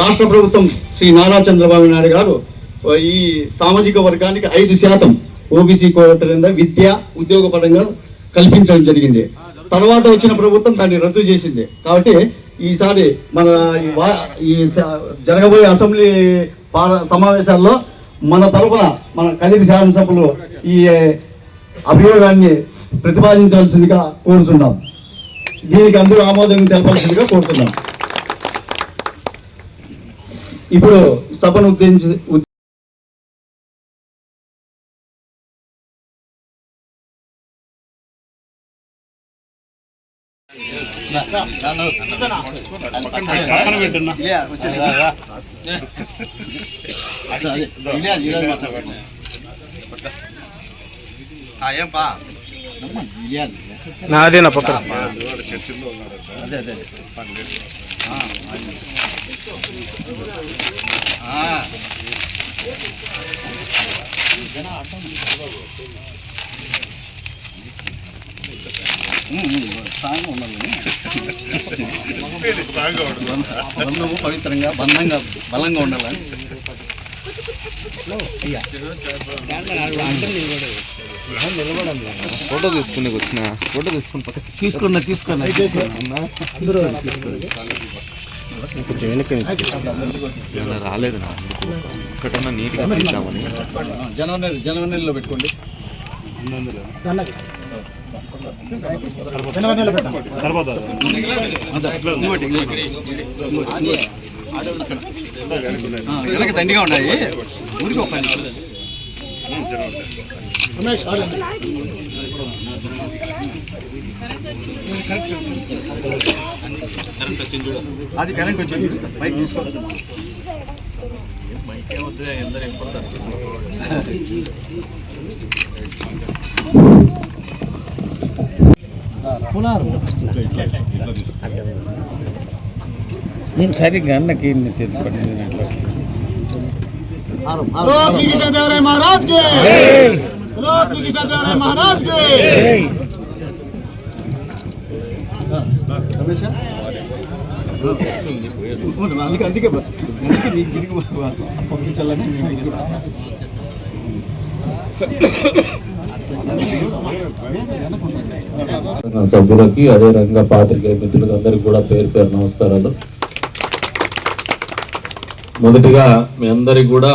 రాష్ట్ర ప్రభుత్వం శ్రీ నారా చంద్రబాబు నాయుడు గారు ఈ సామాజిక వర్గానికి ఐదు శాతం ఓబీసీ కోట కింద విద్య ఉద్యోగపరంగా కల్పించడం జరిగింది. తర్వాత వచ్చిన ప్రభుత్వం దాన్ని రద్దు చేసింది. కాబట్టి ఈసారి మన ఈ వా- ఈ జరగబోయే అసెంబ్లీ సమావేశాల్లో మన తరఫున మన కదిరి శాసనసభ్యులు ఈ అభియోగాన్ని ప్రతిపాదించాల్సిందిగా కోరుతున్నాం. దీనికి అందరూ ఆమోదం తెలపాల్సిందిగా కోరుతున్నాం. ఇప్పుడు సభను ఉద్దేశించి ఉద్- ఏం పా నాదే నా పక్కన అదే అదే. బంధము పవిత్రంగా బంధంగా బలంగా ఉండాలని ఫోటో తీసుకునే వచ్చిన ఫోటో తీసుకుని పక్క తీసుకున్నా. తీసుకున్నా. కొంచెం వెనక్కి ఏమైనా రాలేదు నా ఒక్కటన్నా నీట్గా తీద్దామని జనవరి జనవరిలో పెట్టుకోండి. ఆ, వెనక దండిగా ఉన్నాయి. ఊరికి ఒక కరెంట్ వచ్చింది చూడ అది కరెంట్ వచ్చింది మైక్ తీసుకో మైక్ ఏమవుతుంది అందరూ ఎప్పుడు నేను సరిగ్గా అన్నకి ఏమి చేతి పడింది అట్లా శ్రీకృష్ణదేవరాయ మహారాజ్ కే శ్రీకృష్ణదేవరాయ మహారాజ్ కే రమేష్ అందుకే అందుకే అందుకే నీకు పంపించాలని సభ్యులకి అదే రకంగా పాత్రిక మిత్రులకు అందరికి కూడా పేరు పేరు నమస్కారాలు. మొదటిగా మీ అందరికి కూడా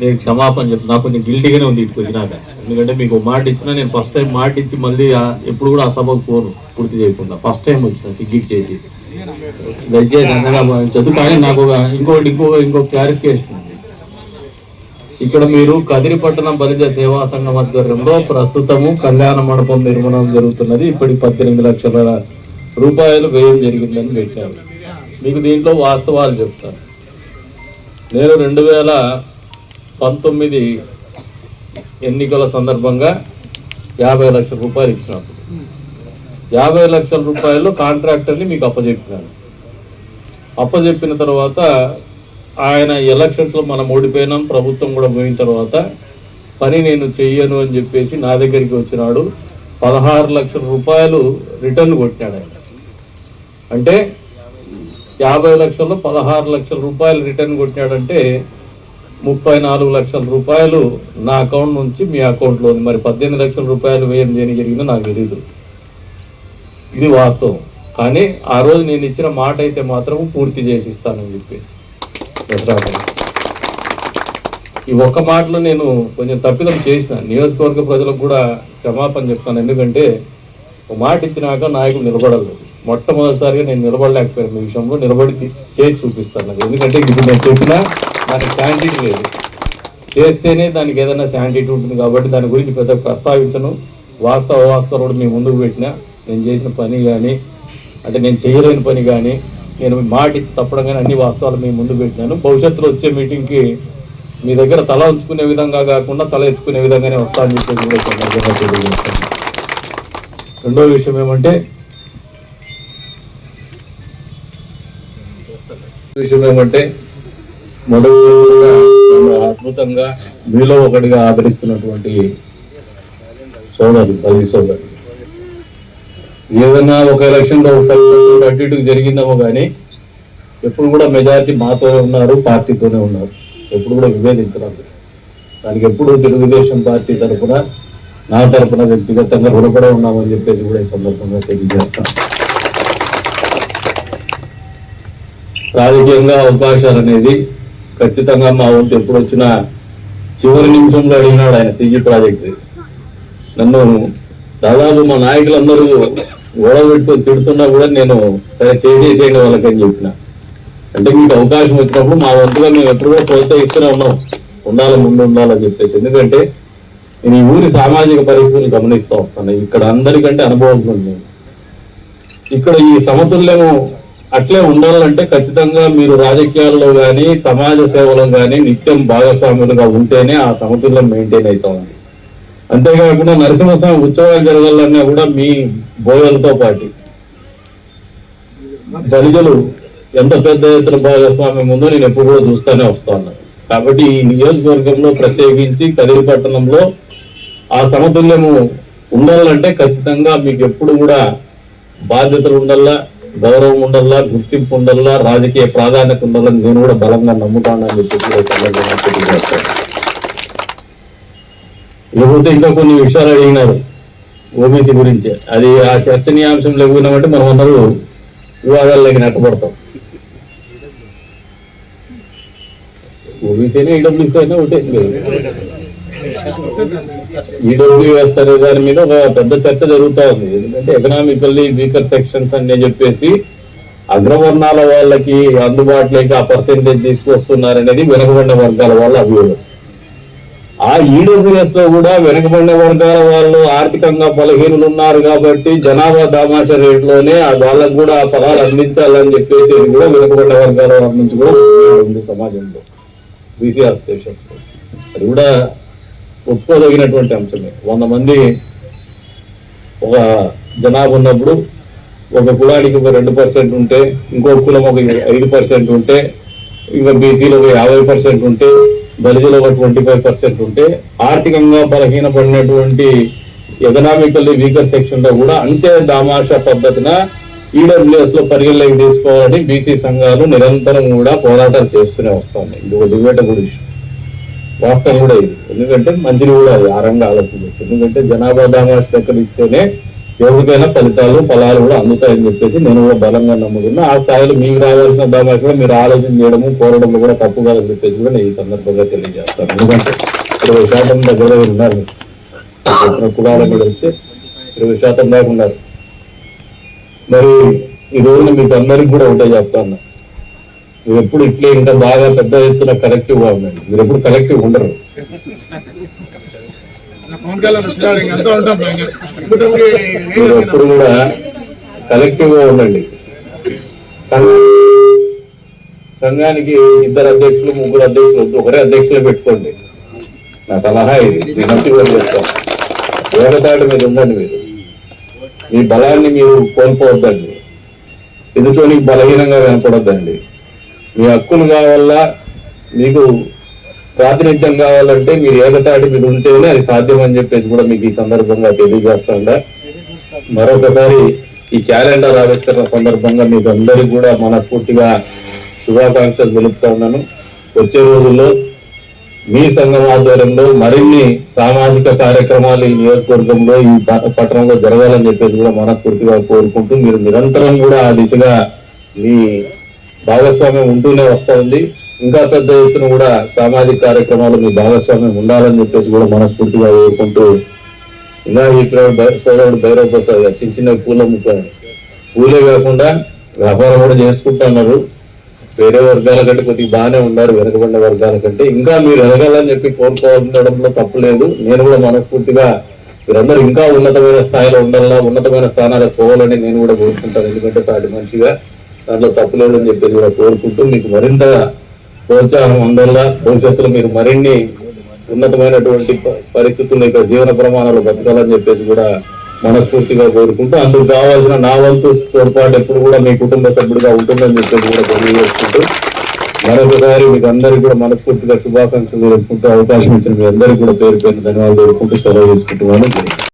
నేను క్షమాపణ చెప్తున్నా. నాకు కొంచెం గిల్టీగానే ఉంది ఇటుకు వచ్చినాక. ఎందుకంటే మీకు మాట ఇచ్చినా నేను ఫస్ట్ టైం మాట ఇచ్చి మళ్ళీ ఎప్పుడు కూడా ఆ సభకు పోను పూర్తి చేయకుండా. ఫస్ట్ టైం వచ్చిన సిగ్గికి చేసి. దయచేసి అంతగా చదువుకాని నాకు ఒక ఇంకోటి ఇంకో ఇంకో క్లారిఫికేషన్ ఉంది. ఇక్కడ మీరు కదిరిపట్టణం బలిజ సేవా సంఘం ఆధ్వర్యంలో ప్రస్తుతము కళ్యాణ మండపం నిర్మాణం జరుగుతున్నది. ఇప్పటికి పద్దెనిమిది లక్షల రూపాయలు వ్యయం జరిగిందని పెట్టారు. మీకు దీంట్లో వాస్తవాలు చెప్తాను. నేను రెండు వేల పంతొమ్మిది ఎన్నికల సందర్భంగా యాభై లక్షల రూపాయలు ఇచ్చినప్పుడు యాభై లక్షల రూపాయలు కాంట్రాక్టర్ని మీకు అప్పచెప్పినాను అప్పచెప్పిన తర్వాత ఆయన ఎలక్షన్స్లో మనం ఓడిపోయినాం ప్రభుత్వం కూడా పోయిన తర్వాత పని నేను చెయ్యను అని చెప్పేసి నా దగ్గరికి వచ్చినాడు. పదహారు లక్షల రూపాయలు రిటర్న్ కొట్టినాడు ఆయన. అంటే యాభై లక్షల్లో పదహారు లక్షల రూపాయలు రిటర్న్ కొట్టినాడంటే ముప్పై నాలుగు లక్షల రూపాయలు నా అకౌంట్ నుంచి మీ అకౌంట్లో ఉంది మరి పద్దెనిమిది లక్షల రూపాయలు వేయడం దేని జరిగిందో నాకు తెలియదు ఇది వాస్తవం. కానీ ఆ రోజు నేను ఇచ్చిన మాట అయితే మాత్రం పూర్తి చేసి ఇస్తానని చెప్పేసి. దసరా ఈ ఒక్క మాటలో నేను కొంచెం తప్పిదం చేసిన. నియోజకవర్గ ప్రజలకు కూడా క్షమాపణ చెప్తాను. ఎందుకంటే ఒక మాట ఇచ్చినాక నాయకులు నిలబడలేదు. మొట్టమొదటిసారిగా నేను నిలబడలేకపోయాను. ఈ విషయంలో నిలబడి చేసి చూపిస్తాను. ఎందుకంటే ఇప్పుడు నేను చెప్పినా దానికి శాంటిటీ లేదు. చేస్తేనే దానికి ఏదైనా శాంటిటీ ఉంటుంది కాబట్టి దాని గురించి పెద్ద ప్రస్తావించను. వాస్తవ వాస్తవాలు కూడా మీ ముందుకు పెట్టినా నేను చేసిన పని కానీ అంటే నేను చేయలేని పని కానీ నేను మాట ఇచ్చి తప్పడం కానీ అన్ని వాస్తవాలు మీ ముందు పెట్టినాను. భవిష్యత్తులో వచ్చే మీటింగ్కి మీ దగ్గర తల ఉంచుకునే విధంగా కాకుండా తల ఎత్తుకునే విధంగానే వస్తాను చెప్పేసి కూడా సందర్భంగా తెలియజేస్తాను. రెండో విషయం ఏమంటే విషయం ఏమంటే మొదటిగా నన్ను అద్భుతంగా మీలో ఒకటిగా ఆదరిస్తున్నటువంటి సోదరు పది సోదరు ఏదన్నా ఒక ఎలక్షన్లో ఫైవ్ పర్సెంట్ అటు ఇటు జరిగిందేమో కానీ ఎప్పుడు కూడా మెజారిటీ మాతోనే ఉన్నారు పార్టీతోనే ఉన్నారు. ఎప్పుడు కూడా విభేదించరాదు. దానికి ఎప్పుడు తెలుగుదేశం పార్టీ తరఫున నా తరఫున వ్యక్తిగతంగా రుణపడి ఉన్నామని చెప్పేసి కూడా ఈ సందర్భంగా తెలియజేస్తాను రాజకీయంగా అవకాశాలు అనేది ఖచ్చితంగా మా వంతు ఎప్పుడు వచ్చినా చివరి నిమిషంలో అడిగినాడు ఆయన సీజీ ప్రాజెక్ట్. నన్ను దాదాపు మా నాయకులందరూ గొడవ పెట్టుకొని తిడుతున్నా కూడా నేను సరే చేసేసేయండి వాళ్ళకని చెప్పిన. అంటే మీకు అవకాశం వచ్చినప్పుడు మా వంతుగా మేము ఎప్పుడు కూడా ప్రోత్సహిస్తూనే ఉన్నాం. ఉండాలి ముందు ఉండాలని చెప్పేసి. ఎందుకంటే నేను ఈ ఊరి సామాజిక పరిస్థితులు గమనిస్తూ వస్తాను. ఇక్కడ అందరికంటే అనుభవం నేను ఇక్కడ ఈ సమతుల్యము అట్లే ఉండాలంటే ఖచ్చితంగా మీరు రాజకీయాల్లో కానీ సమాజ సేవలో కానీ నిత్యం భాగస్వాములుగా ఉంటేనే ఆ సమతుల్యం మెయింటైన్ అవుతా ఉంది. అంతేకాకుండా నరసింహస్వామి ఉత్సవాలు జరగాలన్నా కూడా మీ బోయలతో పాటు. బలిజలు ఎంత పెద్ద ఎత్తున భాగస్వామ్యం ఉందో నేను ఎప్పుడు కూడా చూస్తూనే వస్తాను కాబట్టి ఈ నియోజకవర్గంలో ప్రత్యేకించి కదిరి పట్టణంలో ఆ సమతుల్యము ఉండాలంటే ఖచ్చితంగా మీకు ఎప్పుడు కూడా బాధ్యతలు ఉండాలా గౌరవం ఉండల్లా గుర్తింపు ఉండల్లా రాజకీయ ప్రాధాన్యత ఉండాలని నేను కూడా బలంగా నమ్ముతానని చెప్పి లేకపోతే ఇంకా కొన్ని విషయాలు అడిగినారు ఓబీసీ గురించి. అది ఆ చర్చనీయాంశం లేకున్నామంటే మనం అందరూ వివాదాల్లోకి నెట్టబడతాం. ఓబీసీ అయినా ఈడబ్ల్యూసీ అయినా ఒకటే ఈడబ్ల్యూఎస్ అనే దాని మీద ఒక పెద్ద చర్చ జరుగుతూ ఉంది. ఎందుకంటే ఎకనామికల్లీ వీకర్ సెక్షన్స్ అని చెప్పేసి అగ్రవర్ణాల వాళ్ళకి అందుబాటులోకి ఆ పర్సెంటేజ్ తీసుకొస్తున్నారనేది వెనుకబడిన వర్గాల వాళ్ళ అభియోగం. ఆ ఈడబ్ల్యూఎస్లో కూడా వెనుకబడిన వర్గాల వాళ్ళు ఆర్థికంగా బలహీనులు ఉన్నారు కాబట్టి జనాభా దామాష రేట్లోనే ఆ వాళ్ళకు కూడా ఆ పదాలు అందించాలని చెప్పేసి కూడా వెనుకబడిన వర్గాల నుంచి కూడా ఉంది సమాజంలో. బీసీ అసోసియేషన్ అది కూడా ఒప్పుకోదగినటువంటి అంశమే. వంద మంది ఒక జనాభా ఉన్నప్పుడు ఒక కులానికి ఒక రెండు పర్సెంట్ ఉంటే ఇంకో కులం ఒక ఐదు పర్సెంట్ ఉంటే ఇంకా బీసీలో ఒక యాభై పర్సెంట్ ఉంటే దళితులు ఒక ట్వంటీ ఫైవ్ పర్సెంట్ ఉంటే ఆర్థికంగా బలహీనపడినటువంటి ఎకనామికల్లీ వీకర్ సెక్షన్లో కూడా అంతే దామాషా పద్ధతిన ఈడబ్ల్యూఎస్లో పరిగణలోకి తీసుకోవాలని బీసీ సంఘాలు నిరంతరం కూడా పోరాటాలు చేస్తూనే వస్తున్నాయి ఇది ఒక డిబేటబుల్ ఇష్యూ వాస్తవం కూడా ఇది. ఎందుకంటే మంచిది కూడా అది ఆ రంగా ఎందుకంటే జనాభా దామాష్ దగ్గర ఇస్తేనే ఎవరికైనా ఫలితాలు ఫలాలు కూడా అందుతాయని చెప్పేసి నేను కూడా బలంగా నమ్ముకున్నా ఆ స్థాయిలో మీకు రావాల్సిన దామాష్ కూడా మీరు ఆలోచన చేయడము కోరడం కూడా తప్పు కాదని చెప్పేసి కూడా నేను ఈ సందర్భంగా తెలియజేస్తాను. ఎందుకంటే ఇరవై శాతం దగ్గర ఉన్నారు కులాల మీద కులాలకు ఇరవై శాతం దాకా ఉన్నారు మరి ఈ రోజున మీకు అందరికి కూడా ఒకటే చెప్తాను. మీరు ఎప్పుడు ఇట్లే ఇంకా బాగా పెద్ద ఎత్తున కలెక్టివ్ ఉండండి. మీరు ఎప్పుడు కలెక్టివ్ ఉండరు మీరు ఎప్పుడు కూడా కలెక్టివ్గా ఉండండి. సంఘ- సంఘానికి ఇద్దరు అధ్యక్షులు ముగ్గురు అధ్యక్షులు వద్దు ఒకరే అధ్యక్షులు పెట్టుకోండి. నా సలహా ఇది. నేను మంచి కూడా చెప్తాను ఏకతాటి మీద ఉండండి మీరు. మీ బలాన్ని మీరు కోల్పోవద్దండి. ఎదుటోనికి బలహీనంగా కనపడొద్దండి. మీ హక్కులు కావాలా? మీకు ప్రాతినిధ్యం కావాలంటే మీరు ఏకతాటి మీద ఉంటేనే అది సాధ్యం అని చెప్పేసి కూడా మీకు ఈ సందర్భంగా తెలియజేస్తాండా. మరొకసారి ఈ క్యాలెండర్ ఆవిష్కరణ సందర్భంగా మీకు అందరికీ కూడా మనస్ఫూర్తిగా శుభాకాంక్షలు తెలుపుతా ఉన్నాను. వచ్చే రోజుల్లో మీ సంఘం ఆధ్వర్యంలో మరిన్ని సామాజిక కార్యక్రమాలు ఈ నియోజకవర్గంలో ఈ పట్టణంలో జరగాలని చెప్పేసి కూడా మనస్ఫూర్తిగా కోరుకుంటూ మీరు నిరంతరం కూడా ఆ దిశగా మీ భాగస్వామ్యం ఉంటూనే వస్తా ఉంది ఇంకా పెద్ద ఎత్తున కూడా సామాజిక కార్యక్రమాలు మీ భాగస్వామ్యం ఉండాలని చెప్పేసి కూడా మనస్ఫూర్తిగా కోరుకుంటూ ఇంకా ఇక్కడ బై- సోదరుడు భైరవ ప్రసాద్ గారు చిన్న చిన్న పూల అమ్ముతారు పూలే కాకుండా వ్యాపారం కూడా చేసుకుంటున్నారు. వేరే వర్గాల కంటే కొద్దిగా బాగానే ఉన్నారు వెనకబడిన వర్గాల కంటే. ఇంకా మీరు ఎదగాలని చెప్పి కోరుకోవడంలో తప్పలేదు నేను కూడా మనస్ఫూర్తిగా మీరందరూ ఇంకా ఉన్నతమైన స్థాయిలో ఉండాలా ఉన్నతమైన స్థానాలకు పోవాలని నేను కూడా కోరుకుంటాను. ఎందుకంటే సాటి మనిషిగా దాంట్లో తప్పు లేదని చెప్పేసి కూడా కోరుకుంటూ మీకు మరింత ప్రోత్సాహం అందల్లా భవిష్యత్తులో మీరు మరిన్ని ఉన్నతమైనటువంటి పరిస్థితులు పరిస్థితుల్లో ఇక్కడ జీవన ప్రమాణాలు బతకాలని చెప్పేసి కూడా మనస్ఫూర్తిగా కోరుకుంటూ అందుకు కావాల్సిన నా వంతు తోడ్పాటు ఎప్పుడు కూడా మీ కుటుంబ సభ్యుడిగా ఉంటుందని చెప్పేసి కూడా తెలియజేసుకుంటూ మరొకసారి మీకు అందరికీ కూడా మనస్ఫూర్తిగా శుభాకాంక్షలు తెలుపుకుంటూ అవకాశం ఇచ్చిన మీ అందరికీ కూడా పేరు పేరు ధన్యవాదాలు తెలుపుకుంటూ సెలవు తీసుకుంటున్నాను.